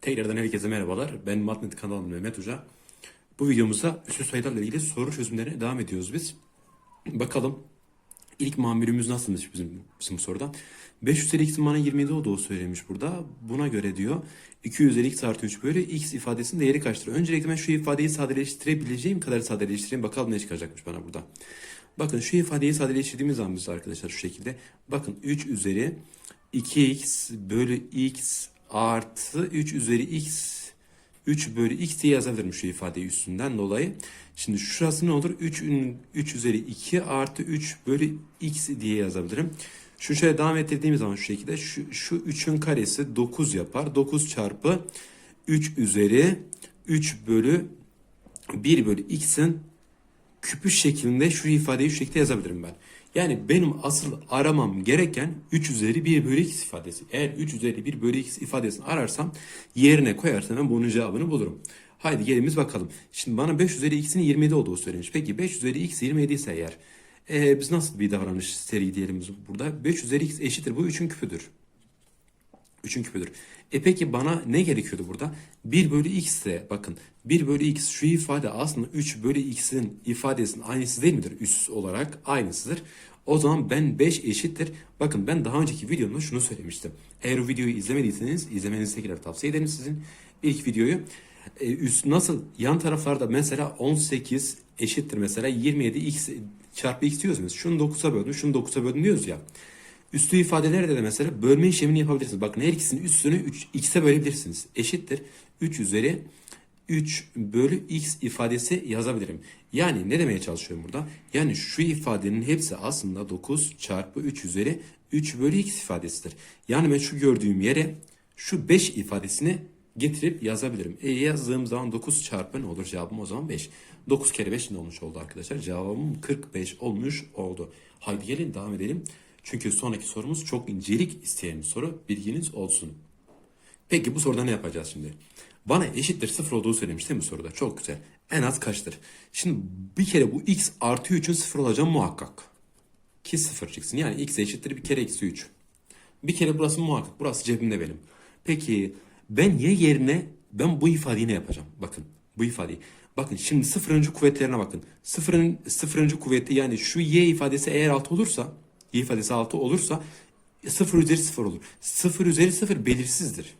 Tekrardan herkese merhabalar. Ben Matnet kanalım Mehmet Hoca. Bu videomuzda üstü sayılarla ilgili soru çözümlerine devam ediyoruz biz. Bakalım ilk mamülümüz nasılmış bizim, bizim soruda. 5 üzeri x'in bana 27 olduğu söylemiş burada. Buna göre diyor 2 üzeri x artı 3 bölü x ifadesinin değeri kaçtır? Öncelikle ben şu ifadeyi sadeleştirebileceğim kadar sadeleştireyim. Bakalım ne çıkacakmış bana burada. Bakın şu ifadeyi sadeleştirdiğimiz zaman biz arkadaşlar şu şekilde. Bakın 3 üzeri 2x bölü x artı 3 üzeri x 3 bölü x diye yazabilirim şu ifadeyi üstünden dolayı. Şimdi şurası ne olur? 3, 3 üzeri 2 artı 3 bölü x diye yazabilirim. Şu şöyle devam ettirdiğimiz zaman şu şekilde şu, şu 3'ün karesi 9 yapar. 9 çarpı 3 üzeri 3 bölü 1 bölü x'in küpü şeklinde şu ifadeyi şu şekilde yazabilirim ben. Yani benim asıl aramam gereken 3 üzeri 1 bölü x ifadesi. Eğer 3 üzeri 1 bölü x ifadesini ararsam yerine koyarsam ben bunun cevabını bulurum. Haydi gelimiz bakalım. Şimdi bana 5 üzeri x'in 27 olduğu söylemiş. Peki 5 üzeri x 27 ise eğer ee, biz nasıl bir davranış seri diyelim burada? 5 üzeri x eşittir. Bu 3'ün küpüdür. 3'ün küpüdür. E peki bana ne gerekiyordu burada? 1 bölü x ise bakın 1 bölü x şu ifade aslında 3 bölü x'in ifadesinin aynısı değil midir? Üst olarak aynısıdır. O zaman ben 5 eşittir. Bakın ben daha önceki videomda şunu söylemiştim. Eğer o videoyu izlemediyseniz izlemenizi tekrar tavsiye ederim sizin. ilk videoyu. E, üst nasıl? Yan taraflarda mesela 18 eşittir mesela 27 x çarpı x diyoruz biz. Şunu 9'a böldüm, şunu 9'a böldüm diyoruz ya. Üstü ifadelerde de mesela bölme işlemini yapabilirsiniz. Bakın her ikisinin üstünü 3, x'e bölebilirsiniz. Eşittir 3 üzeri 3 bölü x ifadesi yazabilirim. Yani ne demeye çalışıyorum burada? Yani şu ifadenin hepsi aslında 9 çarpı 3 üzeri 3 bölü x ifadesidir. Yani ben şu gördüğüm yere şu 5 ifadesini getirip yazabilirim. E yazdığım zaman 9 çarpı ne olur cevabım o zaman 5. 9 kere 5 ne olmuş oldu arkadaşlar? Cevabım 45 olmuş oldu. Haydi gelin devam edelim. Çünkü sonraki sorumuz çok incelik isteyen bir soru. Bilginiz olsun. Peki bu soruda ne yapacağız şimdi? Bana eşittir sıfır olduğu söylemiş değil mi soruda? Çok güzel. En az kaçtır? Şimdi bir kere bu x artı 3'ün sıfır olacağı muhakkak. Ki sıfır çıksın. Yani x eşittir bir kere eksi 3. Bir kere burası muhakkak. Burası cebimde benim. Peki ben y yerine ben bu ifadeyi ne yapacağım? Bakın bu ifadeyi. Bakın şimdi sıfırıncı kuvvetlerine bakın. Sıfırın, sıfırıncı kuvveti yani şu y ifadesi eğer 6 olursa y ifadesi 6 olursa 0 üzeri 0 olur. 0 üzeri 0 belirsizdir.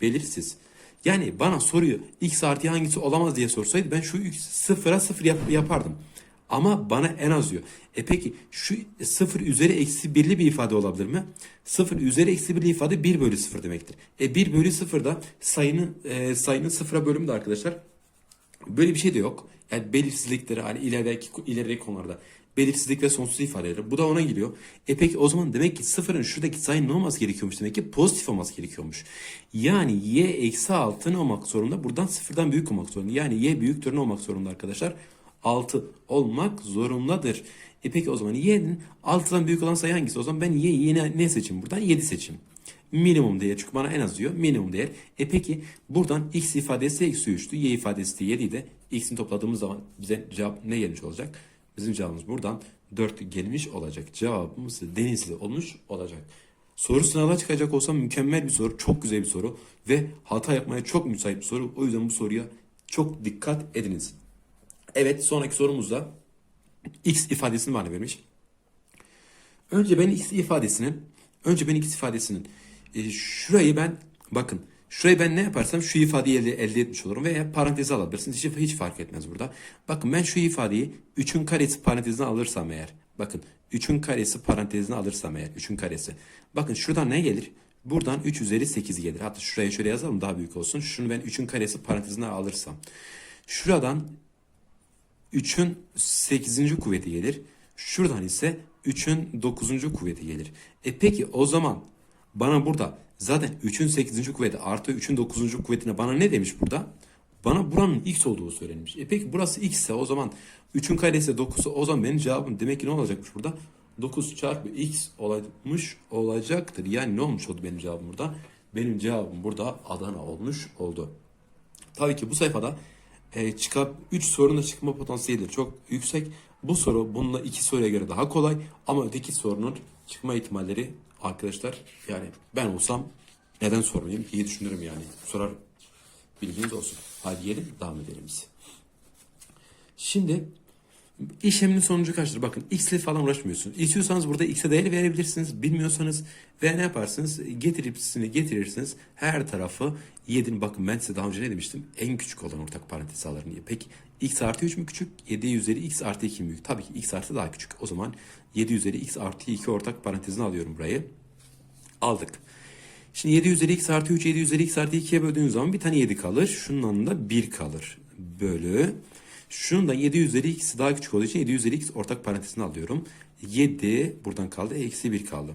Belirsiz. Yani bana soruyu x artı hangisi olamaz diye sorsaydı ben şu sıfıra sıfır yap, yapardım. Ama bana en az diyor. E peki şu sıfır üzeri eksi birli bir ifade olabilir mi? Sıfır üzeri eksi birli ifade 1 bölü sıfır demektir. E 1 bölü sıfır da sayının, e, sayının sıfıra bölümü de arkadaşlar. Böyle bir şey de yok. Yani belirsizlikleri hani ilerideki, ilerideki konularda belirsizlik ve sonsuz ifadeleri. Bu da ona giriyor. E peki o zaman demek ki sıfırın şuradaki sayının ne olması gerekiyormuş demek ki pozitif olması gerekiyormuş. Yani y eksi 6 ne olmak zorunda? Buradan sıfırdan büyük olmak zorunda. Yani y büyüktür ne olmak zorunda arkadaşlar? 6 olmak zorundadır. E peki o zaman y'nin 6'dan büyük olan sayı hangisi? O zaman ben y'yi yine ne seçeyim buradan? 7 seçeyim. Minimum değer çünkü bana en az diyor. Minimum değer. E peki buradan x ifadesi eksi 3'tü. Y ifadesi de 7 idi. X'ini topladığımız zaman bize cevap ne gelmiş olacak? Bizim cevabımız buradan 4 gelmiş olacak. Cevabımız denizli olmuş olacak. Soru sınavına çıkacak olsam mükemmel bir soru, çok güzel bir soru ve hata yapmaya çok müsait bir soru. O yüzden bu soruya çok dikkat ediniz. Evet sonraki sorumuzda x ifadesini bana vermiş. Önce ben x ifadesinin önce ben x ifadesinin e, şurayı ben bakın şurayı ben ne yaparsam şu ifadeyi elde, elde etmiş olurum veya paranteze alabilirsiniz. Hiç, hiç fark etmez burada. Bakın ben şu ifadeyi 3'ün karesi parantezine alırsam eğer bakın 3'ün karesi parantezine alırsam eğer 3'ün karesi. Bakın şuradan ne gelir? Buradan 3 üzeri 8 gelir. Hatta şuraya şöyle yazalım daha büyük olsun. Şunu ben 3'ün karesi parantezine alırsam. Şuradan 3'ün 8. kuvveti gelir. Şuradan ise 3'ün 9. kuvveti gelir. E peki o zaman bana burada zaten 3'ün 8. kuvveti artı 3'ün 9. kuvvetine bana ne demiş burada? Bana buranın x olduğu söylenmiş. E peki burası x ise o zaman 3'ün karesi 9 o zaman benim cevabım demek ki ne olacakmış burada? 9 çarpı x olmuş olacaktır. Yani ne olmuş oldu benim cevabım burada? Benim cevabım burada Adana olmuş oldu. Tabii ki bu sayfada e, çıkıp 3 sorunun çıkma potansiyeli çok yüksek. Bu soru bununla iki soruya göre daha kolay ama öteki sorunun çıkma ihtimalleri arkadaşlar yani ben olsam Neden sormayayım? İyi düşünürüm yani. Sorar bilginiz olsun. Hadi gelin devam edelim biz. Şimdi işlemin sonucu kaçtır? Bakın x ile falan uğraşmıyorsunuz. İstiyorsanız burada x'e değer verebilirsiniz. Bilmiyorsanız ve ne yaparsınız? Getiripsini getirirsiniz. Her tarafı 7'nin bakın ben size daha önce ne demiştim? En küçük olan ortak parantez diye. Peki x artı 3 mü küçük? 7 üzeri x artı 2 mi büyük? Tabii ki x artı daha küçük. O zaman 7 üzeri x artı 2 ortak parantezini alıyorum burayı. Aldık. Şimdi 7 üzeri x artı 3, 7 üzeri x artı 2'ye böldüğün zaman bir tane 7 kalır. Şunun yanında 1 kalır. Bölü. Şunun da 7 üzeri x daha küçük olduğu için 7 üzeri x ortak parantezini alıyorum. 7 buradan kaldı. Eksi 1 kaldı.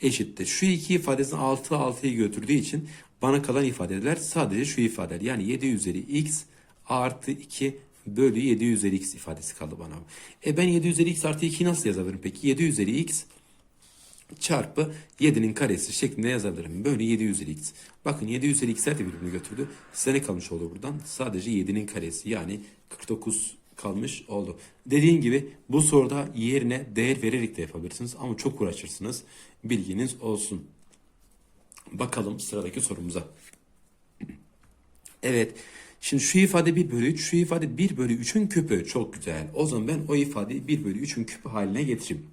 Eşittir. Şu iki ifadesini 6 6'ya götürdüğü için bana kalan ifadeler sadece şu ifadeler. Yani 7 üzeri x artı 2 bölü 7 üzeri x ifadesi kaldı bana. E ben 7 üzeri x artı 2'yi nasıl yazabilirim peki? 7 üzeri x çarpı 7'nin karesi şeklinde yazabilirim. Böyle 7 üzeri x. Bakın 7 üzeri x'ler de birbirini götürdü. Size ne kalmış oldu buradan? Sadece 7'nin karesi yani 49 kalmış oldu. Dediğim gibi bu soruda yerine değer vererek de yapabilirsiniz ama çok uğraşırsınız. Bilginiz olsun. Bakalım sıradaki sorumuza. Evet. Şimdi şu ifade 1 bölü 3, şu ifade 1 bölü 3'ün küpü. Çok güzel. O zaman ben o ifadeyi 1 bölü 3'ün küpü haline getireyim.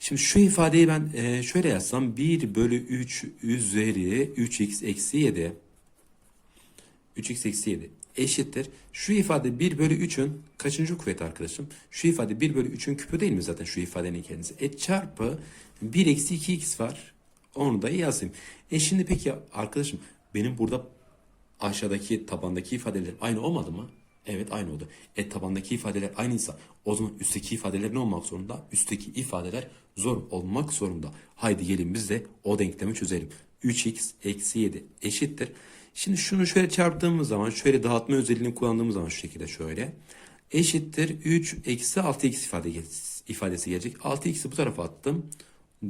Şimdi şu ifadeyi ben e, şöyle yazsam 1 bölü 3 üzeri 3x eksi 7 3x eksi 7 eşittir. Şu ifade 1 bölü 3'ün kaçıncı kuvveti arkadaşım? Şu ifade 1 bölü 3'ün küpü değil mi zaten şu ifadenin kendisi? E çarpı 1 eksi 2x var. Onu da yazayım. E şimdi peki arkadaşım benim burada aşağıdaki tabandaki ifadeler aynı olmadı mı? Evet aynı oldu. E tabandaki ifadeler aynıysa o zaman üstteki ifadeler ne olmak zorunda? Üstteki ifadeler zor olmak zorunda. Haydi gelin biz de o denklemi çözelim. 3x eksi 7 eşittir. Şimdi şunu şöyle çarptığımız zaman şöyle dağıtma özelliğini kullandığımız zaman şu şekilde şöyle. Eşittir 3 eksi 6x ifade, ifadesi gelecek. 6x'i bu tarafa attım.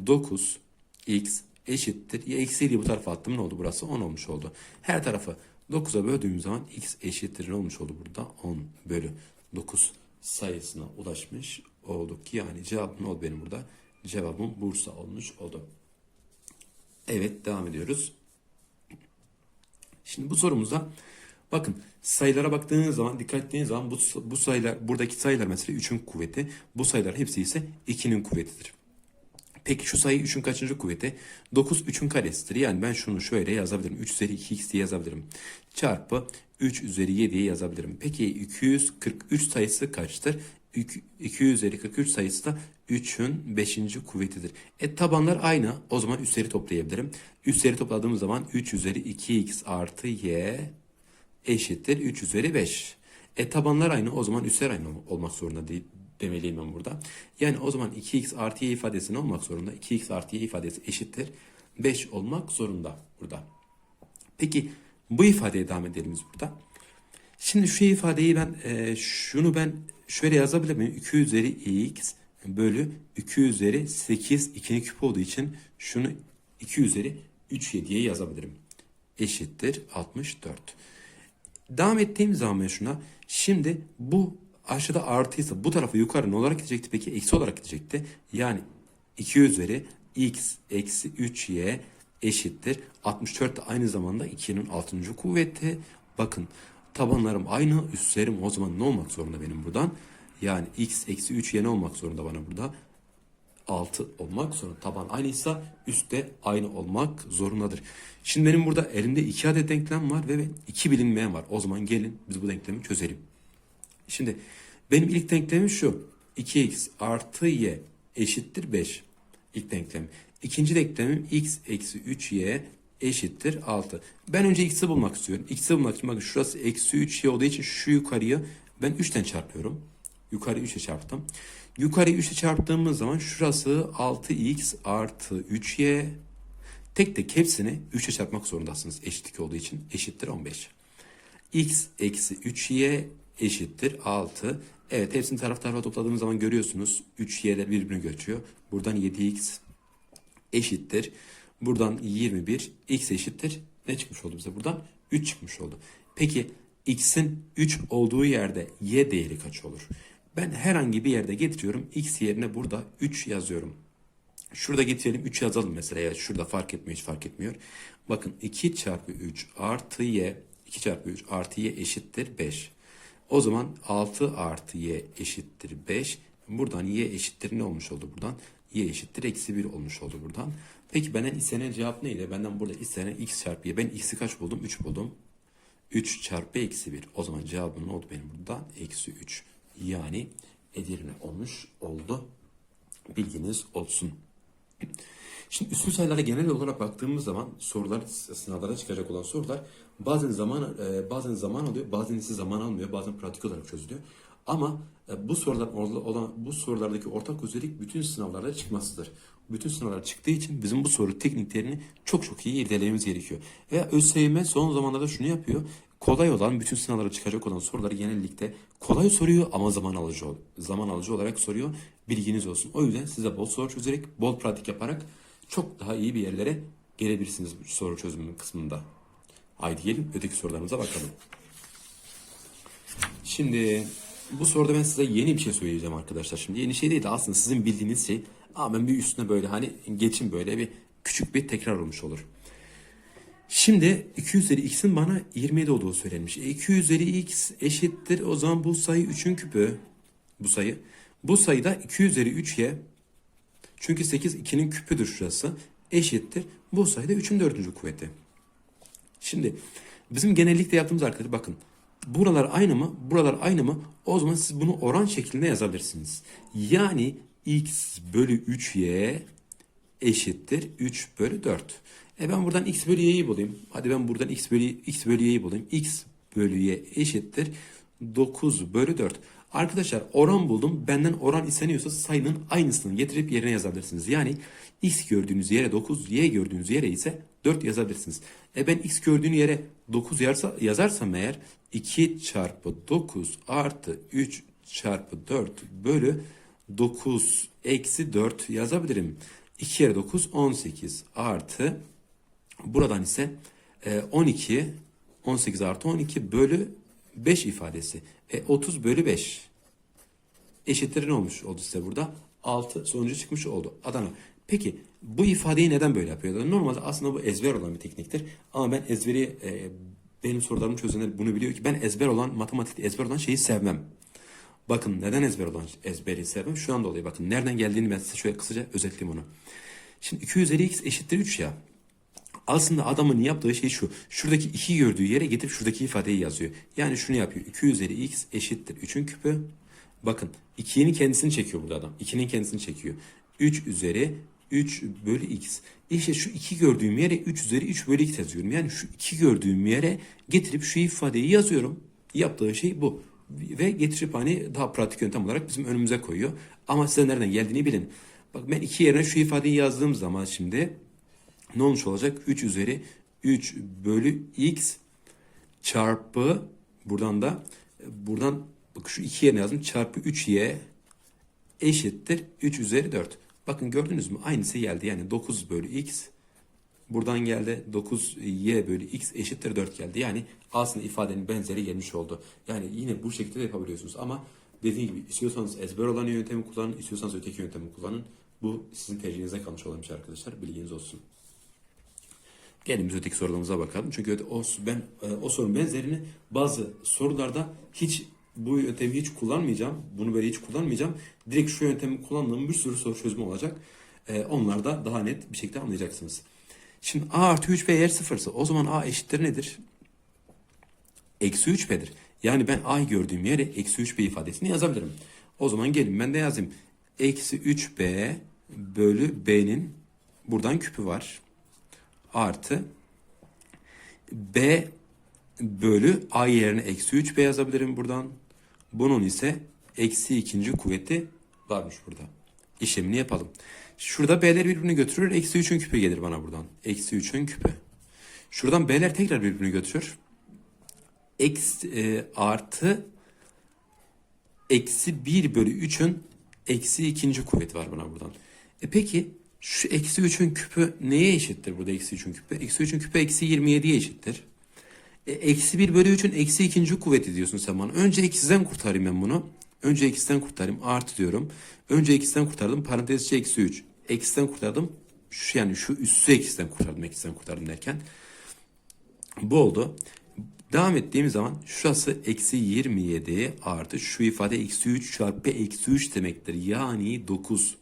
9 x eşittir. Ya eksi 7'yi bu tarafa attım ne oldu burası? 10 olmuş oldu. Her tarafı 9'a böldüğüm zaman x eşittir ne olmuş oldu burada? 10 bölü 9 sayısına ulaşmış olduk. Yani cevabım ne oldu benim burada? Cevabım Bursa olmuş oldu. Evet devam ediyoruz. Şimdi bu sorumuzda bakın sayılara baktığınız zaman dikkat ettiğiniz zaman bu, bu sayılar buradaki sayılar mesela 3'ün kuvveti bu sayılar hepsi ise 2'nin kuvvetidir. Peki şu sayı 3'ün kaçıncı kuvveti? 9 3'ün karesidir. Yani ben şunu şöyle yazabilirim. 3 üzeri 2x diye yazabilirim. Çarpı 3 üzeri 7'ye yazabilirim. Peki 243 sayısı kaçtır? 2 üzeri 43 sayısı da 3'ün 5. kuvvetidir. E tabanlar aynı. O zaman üstleri toplayabilirim. Üstleri topladığımız zaman 3 üzeri 2x artı y eşittir 3 üzeri 5. E tabanlar aynı. O zaman üstler aynı olmak zorunda değil demeliyim ben burada. Yani o zaman 2x artı y ifadesi ne olmak zorunda? 2x artı y ifadesi eşittir 5 olmak zorunda burada. Peki bu ifadeye devam edelim biz burada. Şimdi şu ifadeyi ben e, şunu ben şöyle yazabilir miyim? 2 üzeri x bölü 2 üzeri 8 2'nin küp olduğu için şunu 2 üzeri 3 7'ye yazabilirim. Eşittir 64. Devam ettiğim zaman şuna şimdi bu aşağıda artıysa bu tarafa yukarı ne olarak gidecekti peki? Eksi olarak gidecekti. Yani 2 üzeri x eksi 3y eşittir. 64 de aynı zamanda 2'nin 6. kuvveti. Bakın tabanlarım aynı üstlerim o zaman ne olmak zorunda benim buradan? Yani x eksi 3 y ne olmak zorunda bana burada? 6 olmak zorunda. Taban aynıysa üstte aynı olmak zorundadır. Şimdi benim burada elimde 2 adet denklem var ve 2 bilinmeyen var. O zaman gelin biz bu denklemi çözelim. Şimdi benim ilk denklemim şu. 2x artı y eşittir 5. İlk denklem. İkinci denklemim x eksi 3y eşittir 6. Ben önce x'i bulmak istiyorum. X'i bulmak için bakın şurası eksi 3y olduğu için şu yukarıyı ben 3'ten çarpıyorum. Yukarı 3'e çarptım. Yukarı 3'e çarptığımız zaman şurası 6x artı 3y. Tek tek hepsini 3'e çarpmak zorundasınız eşitlik olduğu için. Eşittir 15. x eksi 3y eşittir 6. Evet hepsini taraf tarafa topladığımız zaman görüyorsunuz. 3 y'ler birbirine göçüyor. Buradan 7x eşittir. Buradan 21 x eşittir. Ne çıkmış oldu bize buradan? 3 çıkmış oldu. Peki x'in 3 olduğu yerde y değeri kaç olur? Ben herhangi bir yerde getiriyorum. x yerine burada 3 yazıyorum. Şurada getirelim 3 yazalım mesela ya şurada fark etmiyor hiç fark etmiyor. Bakın 2 çarpı 3 artı y 2 çarpı 3 artı y eşittir 5. O zaman 6 artı y eşittir 5. Buradan y eşittir ne olmuş oldu buradan? y eşittir eksi 1 olmuş oldu buradan. Peki benden istenen cevap neydi? Benden burada istenen x çarpı y. Ben x'i kaç buldum? 3 buldum. 3 çarpı eksi 1. O zaman cevabım ne oldu benim burada? Eksi 3. Yani Edirne olmuş oldu. Bilginiz olsun. Şimdi üstün sayılara genel olarak baktığımız zaman sorular sınavlara çıkacak olan sorular bazen zaman e, bazen zaman alıyor, bazen ise zaman almıyor, bazen pratik olarak çözülüyor. Ama e, bu sorular olan bu sorulardaki ortak özellik bütün sınavlarda çıkmasıdır. Bütün sınavlar çıktığı için bizim bu soru tekniklerini çok çok iyi irdelememiz gerekiyor. Ve ÖSYM son zamanlarda şunu yapıyor. Kolay olan bütün sınavlara çıkacak olan soruları genellikle kolay soruyor ama zaman alıcı zaman alıcı olarak soruyor. Bilginiz olsun. O yüzden size bol soru çözerek, bol pratik yaparak çok daha iyi bir yerlere gelebilirsiniz soru çözümü kısmında. Haydi gelin öteki sorularımıza bakalım. Şimdi bu soruda ben size yeni bir şey söyleyeceğim arkadaşlar. Şimdi yeni şey değil de aslında sizin bildiğiniz şey. Ama ben bir üstüne böyle hani geçin böyle bir küçük bir tekrar olmuş olur. Şimdi 2 üzeri x'in bana 27 olduğu söylenmiş. E 2 üzeri x eşittir. O zaman bu sayı 3'ün küpü. Bu sayı. Bu sayıda 2 üzeri 3y. Çünkü 8 2'nin küpüdür şurası. Eşittir. Bu sayıda 3'ün 4. kuvveti. Şimdi bizim genellikle yaptığımız arkadaşlar bakın. Buralar aynı mı? Buralar aynı mı? O zaman siz bunu oran şeklinde yazabilirsiniz. Yani x bölü 3y eşittir 3 bölü 4. E ben buradan x bölü y'yi bulayım. Hadi ben buradan x bölü, x bölü y'yi bulayım. x bölü y eşittir 9 bölü 4. Arkadaşlar oran buldum. Benden oran isteniyorsa sayının aynısını getirip yerine yazabilirsiniz. Yani x gördüğünüz yere 9, y gördüğünüz yere ise 4 yazabilirsiniz. E ben x gördüğün yere 9 yarsa, yazarsam eğer 2 çarpı 9 artı 3 çarpı 4 bölü 9 eksi 4 yazabilirim. 2 kere 9 18 artı buradan ise 12 18 artı 12 bölü 5 ifadesi. E 30 bölü 5 eşittir ne olmuş oldu size burada? 6 sonucu çıkmış oldu. Adana. Peki bu ifadeyi neden böyle yapıyorlar? Normalde aslında bu ezber olan bir tekniktir. Ama ben ezberi e, benim sorularımı çözenler bunu biliyor ki ben ezber olan matematikte ezber olan şeyi sevmem. Bakın neden ezber olan ezberi sevmem? Şu an dolayı bakın nereden geldiğini ben size şöyle kısaca özetleyeyim onu. Şimdi 2 üzeri x eşittir 3 ya. Aslında adamın yaptığı şey şu. Şuradaki 2 gördüğü yere getirip şuradaki ifadeyi yazıyor. Yani şunu yapıyor. 2 üzeri x eşittir 3'ün küpü. Bakın 2'nin kendisini çekiyor burada adam. 2'nin kendisini çekiyor. 3 üzeri 3 bölü x. İşte şu 2 gördüğüm yere 3 üzeri 3 bölü x yazıyorum. Yani şu 2 gördüğüm yere getirip şu ifadeyi yazıyorum. Yaptığı şey bu. Ve getirip hani daha pratik yöntem olarak bizim önümüze koyuyor. Ama size nereden geldiğini bilin. Bak ben 2 yerine şu ifadeyi yazdığım zaman şimdi ne olmuş olacak? 3 üzeri 3 bölü x çarpı buradan da buradan bak şu 2 yerine yazdım çarpı 3y eşittir 3 üzeri 4. Bakın gördünüz mü? Aynısı geldi. Yani 9 bölü x buradan geldi. 9y bölü x eşittir 4 geldi. Yani aslında ifadenin benzeri gelmiş oldu. Yani yine bu şekilde de yapabiliyorsunuz. Ama dediğim gibi istiyorsanız ezber olan yöntemi kullanın. istiyorsanız öteki yöntemi kullanın. Bu sizin tercihinize kalmış olan bir şey arkadaşlar. Bilginiz olsun. Gelin biz öteki sorularımıza bakalım. Çünkü o, ben e, o sorunun benzerini bazı sorularda hiç bu yöntemi hiç kullanmayacağım. Bunu böyle hiç kullanmayacağım. Direkt şu yöntemi kullandığım bir sürü soru çözümü olacak. Ee, onlar da daha net bir şekilde anlayacaksınız. Şimdi a artı 3b eğer sıfırsa o zaman a eşittir nedir? Eksi 3b'dir. Yani ben a'yı gördüğüm yere eksi 3b ifadesini yazabilirim. O zaman gelin ben de yazayım. Eksi 3b bölü b'nin buradan küpü var. Artı b bölü a yerine eksi 3b yazabilirim buradan. Bunun ise eksi ikinci kuvveti varmış burada. İşlemini yapalım. Şurada b'ler birbirini götürür. Eksi 3'ün küpü gelir bana buradan. Eksi 3'ün küpü. Şuradan b'ler tekrar birbirini götürür. Eksi, e, artı eksi 1 bölü 3'ün eksi ikinci kuvveti var bana buradan. E peki şu eksi 3'ün küpü neye eşittir burada eksi 3'ün küpü? Eksi 3'ün küpü eksi 27'ye eşittir. E, eksi 1 bölü 3'ün eksi ikinci kuvveti diyorsun sen bana. Önce eksiden kurtarayım ben bunu. Önce eksiden kurtarayım. Artı diyorum. Önce eksiden kurtardım. Parantez içi eksi 3. eksiden kurtardım. Şu yani şu üssü eksiden kurtardım. Eksiden kurtardım derken. Bu oldu. Devam ettiğimiz zaman şurası eksi 27 artı şu ifade eksi 3 çarpı eksi 3 demektir. Yani 9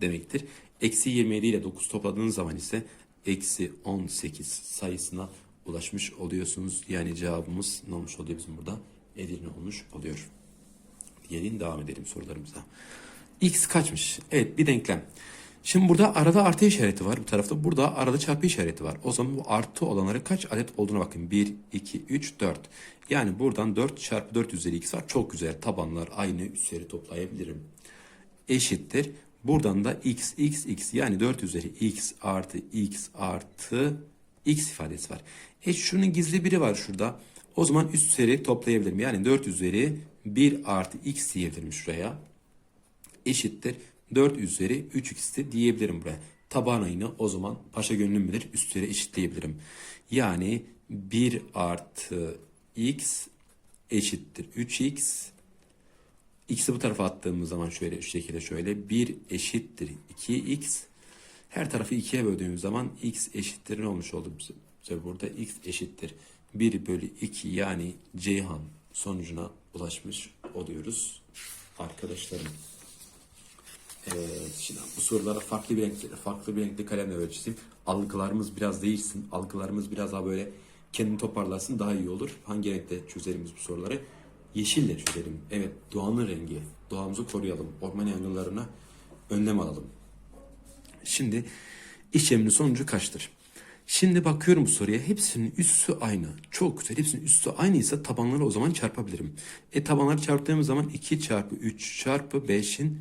demektir. Eksi 27 ile 9 topladığınız zaman ise eksi 18 sayısına ulaşmış oluyorsunuz. Yani cevabımız ne olmuş oluyor bizim burada? Edirne olmuş oluyor. Diyelim devam edelim sorularımıza. X kaçmış? Evet bir denklem. Şimdi burada arada artı işareti var bu tarafta. Burada arada çarpı işareti var. O zaman bu artı olanlara kaç adet olduğuna bakın. 1, 2, 3, 4. Yani buradan 4 çarpı 4 üzeri x var. Çok güzel. Tabanlar aynı üstleri toplayabilirim. Eşittir. Buradan da x, x, x yani 4 üzeri x artı x artı x ifadesi var. E şunun gizli biri var şurada. O zaman üstleri toplayabilirim. Yani 4 üzeri 1 artı x diyebilirim şuraya eşittir 4 üzeri 3x'ti diyebilirim buraya. Taban ayını o zaman paşa gönlüm bilir üstleri eşitleyebilirim. Yani 1 artı x eşittir 3x. X'i bu tarafa attığımız zaman şöyle şu şekilde şöyle 1 eşittir 2x. Her tarafı 2'ye böldüğümüz zaman x eşittir ne olmuş oldu bize? Burada x eşittir 1 bölü 2 yani Ceyhan sonucuna ulaşmış oluyoruz arkadaşlarım. Evet, şimdi bu sorulara farklı bir renkle, farklı bir renkli kalemle böyle. Algılarımız biraz değişsin. Algılarımız biraz daha böyle kendini toparlasın daha iyi olur. Hangi renkte çözelim biz bu soruları? Yeşille çözelim. Evet, doğanın rengi. Doğamızı koruyalım. Orman yangınlarına önlem alalım. Şimdi işleminin sonucu kaçtır? Şimdi bakıyorum bu soruya. Hepsinin üssü aynı. Çok güzel. Hepsinin üssü aynıysa tabanları o zaman çarpabilirim. E tabanları çarptığımız zaman 2 çarpı 3 çarpı 5'in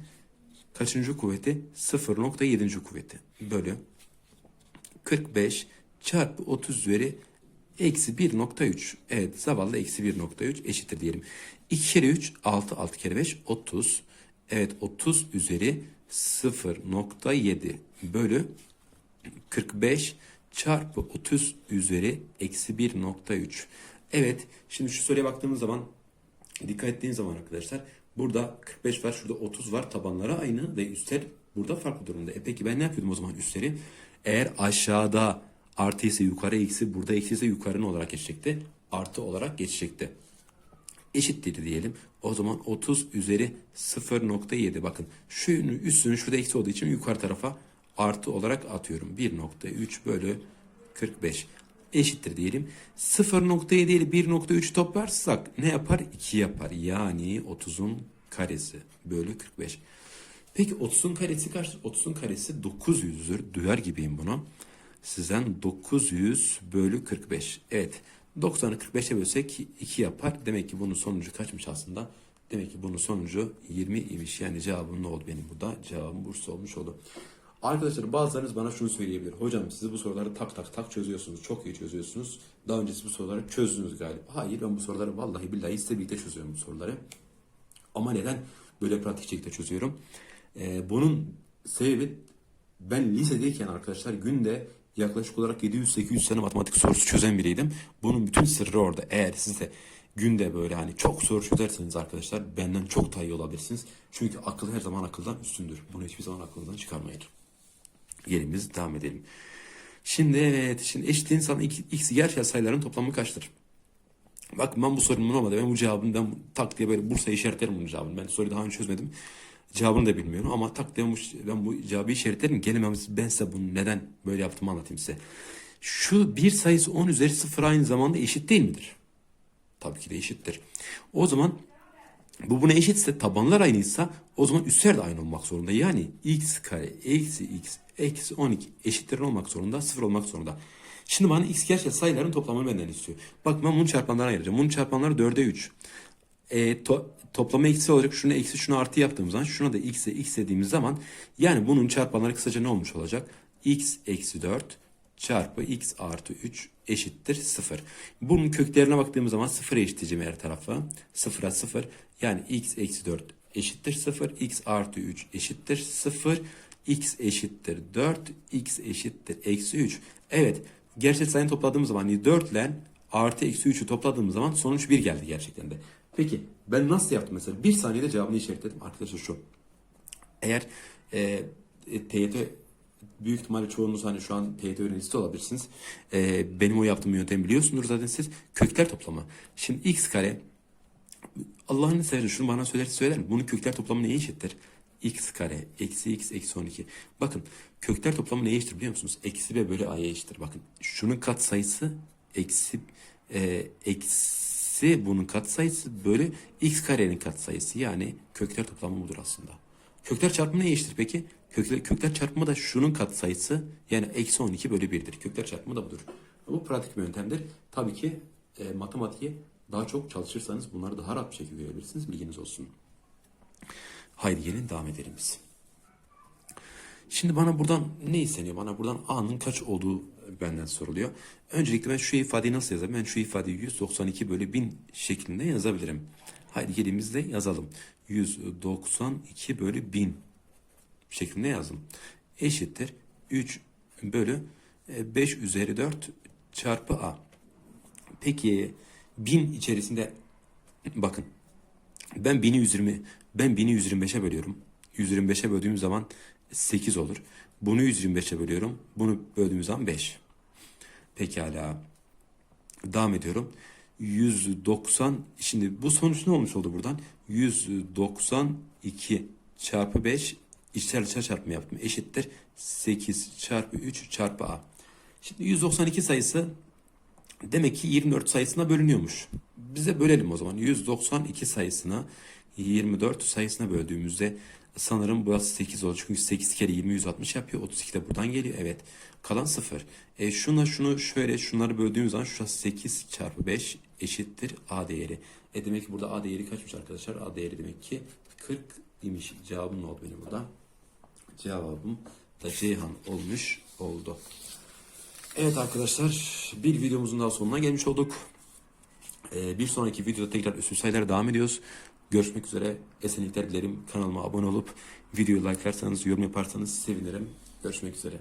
kaçıncı kuvveti? 0.7. kuvveti. Bölü 45 çarpı 30 üzeri eksi 1.3. Evet zavallı eksi 1.3 eşittir diyelim. 2 kere 3 6 6 kere 5 30. Evet 30 üzeri 0.7 bölü 45 çarpı 30 üzeri eksi 1.3. Evet şimdi şu soruya baktığımız zaman dikkat ettiğiniz zaman arkadaşlar burada 45 var şurada 30 var tabanları aynı ve üstler burada farklı durumda. E peki ben ne yapıyordum o zaman üstleri? Eğer aşağıda artı ise yukarı eksi burada eksi ise yukarı olarak geçecekti? Artı olarak geçecekti eşittir diyelim. O zaman 30 üzeri 0.7 bakın. Şunun üstünün şurada eksi olduğu için yukarı tarafa artı olarak atıyorum. 1.3 bölü 45 eşittir diyelim. 0.7 ile 1.3 toplarsak ne yapar? 2 yapar. Yani 30'un karesi bölü 45. Peki 30'un karesi kaçtır? 30'un karesi 900'dür. Duyar gibiyim bunu. Sizden 900 bölü 45. Evet. 90'ı 45'e bölsek 2 yapar. Demek ki bunun sonucu kaçmış aslında? Demek ki bunun sonucu 20 imiş. Yani cevabım ne oldu benim burada? Cevabım Bursa olmuş oldu. Arkadaşlar bazılarınız bana şunu söyleyebilir. Hocam siz bu soruları tak tak tak çözüyorsunuz. Çok iyi çözüyorsunuz. Daha önce siz bu soruları çözdünüz galiba. Hayır ben bu soruları vallahi billahi size birlikte çözüyorum bu soruları. Ama neden böyle pratik şekilde çözüyorum? Ee, bunun sebebi ben lisedeyken arkadaşlar günde yaklaşık olarak 700-800 tane matematik sorusu çözen biriydim. Bunun bütün sırrı orada. Eğer siz de günde böyle hani çok soru çözerseniz arkadaşlar benden çok daha iyi olabilirsiniz. Çünkü akıl her zaman akıldan üstündür. Bunu hiçbir zaman aklınızdan çıkarmayın. Yerimiz devam edelim. Şimdi evet, şimdi eşitliğin sana x, x gerçel sayıların toplamı kaçtır? Bak ben bu sorunun olmadı. Ben bu cevabını ben tak diye böyle Bursa işaretlerim bunun cevabını. Ben soruyu daha önce çözmedim. Cevabını da bilmiyorum ama tak bu, ben bu cevabı işaretlerim. Gelememiz ben size bunu neden böyle yaptığımı anlatayım size. Şu bir sayısı 10 üzeri 0 aynı zamanda eşit değil midir? Tabii ki de eşittir. O zaman bu buna eşitse tabanlar aynıysa o zaman üstler de aynı olmak zorunda. Yani x kare eksi x eksi 12 eşittir olmak zorunda, sıfır olmak zorunda. Şimdi bana x gerçek sayıların toplamını benden istiyor. Bak ben bunu çarpanlara ayıracağım. Bunun çarpanları 4'e 3. E, to, toplama eksi olacak. Şunu eksi şunu artı yaptığımız zaman şuna da x'e x dediğimiz zaman yani bunun çarpanları kısaca ne olmuş olacak? x eksi 4 çarpı x artı 3 eşittir 0. Bunun köklerine baktığımız zaman 0'a eşitleyeceğim her tarafı. 0'a 0 yani x eksi 4 eşittir 0. x artı 3 eşittir 0. x eşittir 4. x eşittir eksi 3. Evet gerçek sayını topladığımız zaman yani 4 ile artı eksi 3'ü topladığımız zaman sonuç 1 geldi gerçekten de. Peki ben nasıl yaptım mesela? Bir saniyede cevabını işaretledim. Arkadaşlar şu. Eğer e, e, TYT büyük ihtimalle çoğunuz hani şu an TYT öğrencisi olabilirsiniz. Ee, benim o yaptığım yöntemi biliyorsunuz zaten siz. Kökler toplama. Şimdi x kare Allah'ını seversen şunu bana söyler söyler mi? Bunun kökler toplamı neye eşittir? x kare eksi x eksi 12. Bakın kökler toplamı neye eşittir biliyor musunuz? Eksi b bölü a'ya eşittir. Bakın şunun kat sayısı eksi e, eksi bunun kat sayısı bölü x karenin kat sayısı. Yani kökler toplamı budur aslında. Kökler çarpımı neye eşittir peki? Kökler, kökler çarpımı da şunun kat sayısı yani eksi 12 bölü 1'dir. Kökler çarpımı da budur. Bu pratik bir yöntemdir. Tabii ki e, matematiğe daha çok çalışırsanız bunları daha rahat bir şekilde görebilirsiniz. Bilginiz olsun. Haydi gelin devam edelim biz. Şimdi bana buradan ne isteniyor? Bana buradan A'nın kaç olduğu benden soruluyor. Öncelikle ben şu ifadeyi nasıl yazarım? Ben şu ifadeyi 192 bölü 1000 şeklinde yazabilirim. Haydi gelin biz de yazalım. 192 bölü 1000 şeklinde yazdım. Eşittir 3 bölü e, 5 üzeri 4 çarpı A. Peki 1000 içerisinde bakın ben 1000'i 120 ben 1000'i 125'e bölüyorum. 125'e böldüğüm zaman 8 olur. Bunu 125'e bölüyorum. Bunu böldüğüm zaman 5. Pekala. Devam ediyorum. 190 şimdi bu sonuç ne olmuş oldu buradan? 192 çarpı 5 içler dışarı çarpımı yaptım. Eşittir 8 çarpı 3 çarpı A. Şimdi 192 sayısı demek ki 24 sayısına bölünüyormuş. Bize bölelim o zaman. 192 sayısına 24 sayısına böldüğümüzde sanırım burası 8 olur. Çünkü 8 kere 20 160 yapıyor. 32 de buradan geliyor. Evet. Kalan 0. E şuna şunu şöyle şunları böldüğümüz zaman şurası 8 çarpı 5 eşittir A değeri. E demek ki burada A değeri kaçmış arkadaşlar? A değeri demek ki 40 imiş. Cevabım ne oldu benim burada? Cevabım da Ceyhan olmuş oldu. Evet arkadaşlar bir videomuzun daha sonuna gelmiş olduk. Ee, bir sonraki videoda tekrar üstü sayılara devam ediyoruz. Görüşmek üzere. Esenlikler dilerim. Kanalıma abone olup videoyu likelarsanız, yorum yaparsanız sevinirim. Görüşmek üzere.